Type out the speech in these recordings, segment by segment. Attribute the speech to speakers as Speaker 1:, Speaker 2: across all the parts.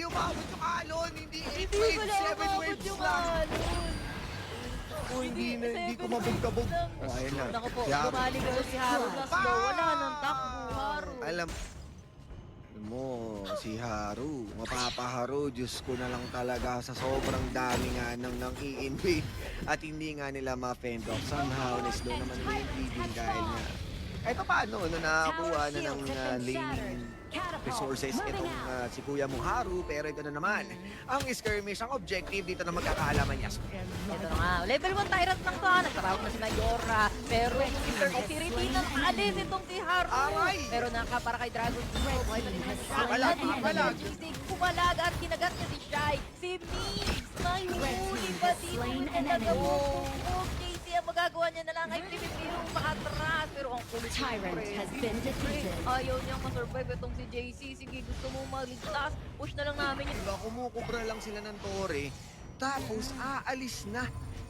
Speaker 1: Hindi umabot yung alon, hindi 8
Speaker 2: Hindi
Speaker 1: waves,
Speaker 2: wala
Speaker 1: 7
Speaker 2: umabot
Speaker 1: waves
Speaker 2: yung
Speaker 1: lang.
Speaker 2: alon.
Speaker 1: Oh, hindi na, hindi
Speaker 2: waves lang.
Speaker 1: Oh, ayun na.
Speaker 2: Naku po,
Speaker 1: Si Haru.
Speaker 2: bumali ko si Haru na slow. Wala nang takbo, Haru.
Speaker 1: Alam alam mo, si Haru, mapapaharo, Diyos ko na lang talaga sa sobrang dami nga ng nang i-invade at hindi nga nila ma-fend off. Somehow, na-slow naman yung bleeding dahil nga. Eto paano, no, nakakuha na ng uh, lane resources itong uh, si Kuya mong Haru, pero ito na naman, ang skirmish, ang objective dito na magkakaalaman niya.
Speaker 2: Ito na nga, level 1 tyrant lang to ha. Nagkaroon na si Mayora. Pero yung Mr. Opirity na naalis itong si Haru.
Speaker 1: Aray!
Speaker 2: Pero naka para kay Dragon Ball. Buhay pa din si.
Speaker 1: Kumalag,
Speaker 2: At
Speaker 1: kumalag.
Speaker 2: Kumalag at kinagat niya si Shai. Si Mix na huli pa dito. mo. JC ang magagawa niya na lang ay maatras. Pero ang kulit
Speaker 3: Tyrant
Speaker 2: siyempre.
Speaker 3: has been defeated.
Speaker 2: Ayaw niyang masurvive itong si JC. Sige, gusto mo magligtas. Push na lang namin yun.
Speaker 1: Diba, kumukubra lang sila ng tore, tapos aalis na.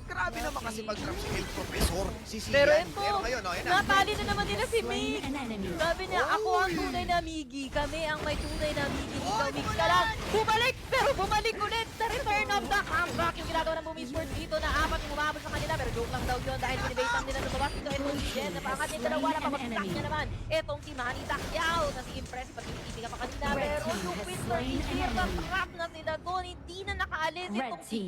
Speaker 1: Grabe naman kasi mag-drop si El Professor, si Sian.
Speaker 2: Pero ito,
Speaker 1: Pero ngayon, oh, yun na.
Speaker 2: natali na naman nila si
Speaker 3: enemy.
Speaker 2: Sabi niya, ako ang tunay na Migi. Kami ang may tunay na Migi. Ikaw, Mix ka lang. Bumalik, pero bumalik ulit Daw yun dahil binibase lang nila lumabas dito. Itong Jen, napangat yung dalawa na pamagsak niya naman. Itong si Manny Pacquiao na si Impressive pag hindi ka pa kanina. Pero yung
Speaker 3: an
Speaker 2: Eater,
Speaker 3: enemy.
Speaker 2: trap na sila doon. Hindi na nakaalis itong si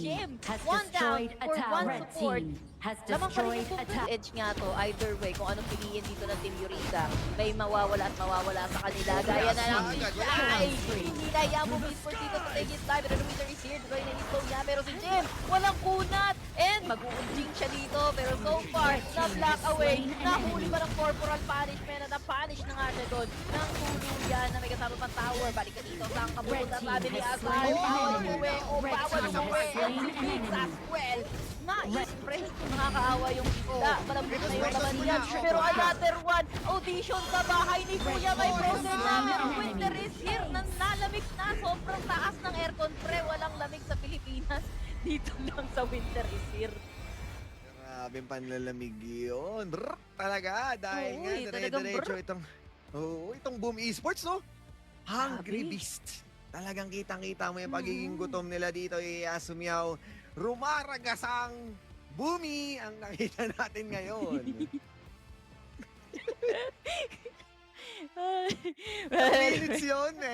Speaker 3: has
Speaker 2: One down for one support.
Speaker 3: has
Speaker 2: Lamang pa rin
Speaker 3: destroyed
Speaker 2: yung
Speaker 3: a
Speaker 2: full
Speaker 3: tower.
Speaker 2: edge nga to, either way, kung anong piliin dito ng Team Eureka, may mawawala at mawawala sa kanila. Gaya na lang Shai. Hindi na iya mo for dito to take live. Pero the winner is here. Diba yung slow niya. Pero si Jim, walang kunat. And mag-uunjing siya dito. Pero so far, na-block away. Nahuli pa ng corporal punishment at na-punish na nga siya doon. Nang tuluyan na may kasama pang tower. Balik ka dito. Saan ka
Speaker 3: team
Speaker 2: Sabi ni
Speaker 3: an
Speaker 2: Bawal umuwi. O bawal umuwi.
Speaker 3: slain
Speaker 2: And
Speaker 3: an
Speaker 2: Phoenix
Speaker 3: enemy.
Speaker 2: as well. Na-express. Nakakaawa yung isda. Malambot na yung laban niya.
Speaker 1: Oh,
Speaker 2: Pero
Speaker 1: oh,
Speaker 2: another one. Audition sa bahay ni Kuya. May
Speaker 3: has
Speaker 2: na.
Speaker 3: slain
Speaker 2: Pero
Speaker 3: an
Speaker 2: winter
Speaker 3: enemy.
Speaker 2: is here. Nang nalamig na. Sobrang taas ng aircon pre. Walang lamig sa Pilipinas. Dito lang sa winter is here.
Speaker 1: Grabe panlalamig yun. Brr, talaga, dahil
Speaker 2: Oo,
Speaker 1: nga,
Speaker 2: eh, talagang
Speaker 1: dire-diretso
Speaker 2: brr.
Speaker 1: itong, oh, itong Boom Esports, no? Hungry
Speaker 2: Grabe.
Speaker 1: Beast. Talagang kitang-kita mo yung pagiging
Speaker 2: Mm.
Speaker 1: gutom nila dito, eh, Asumiao. Rumaragasang Boomy ang nakita natin ngayon.
Speaker 2: Ay.
Speaker 1: Minutes yun, eh.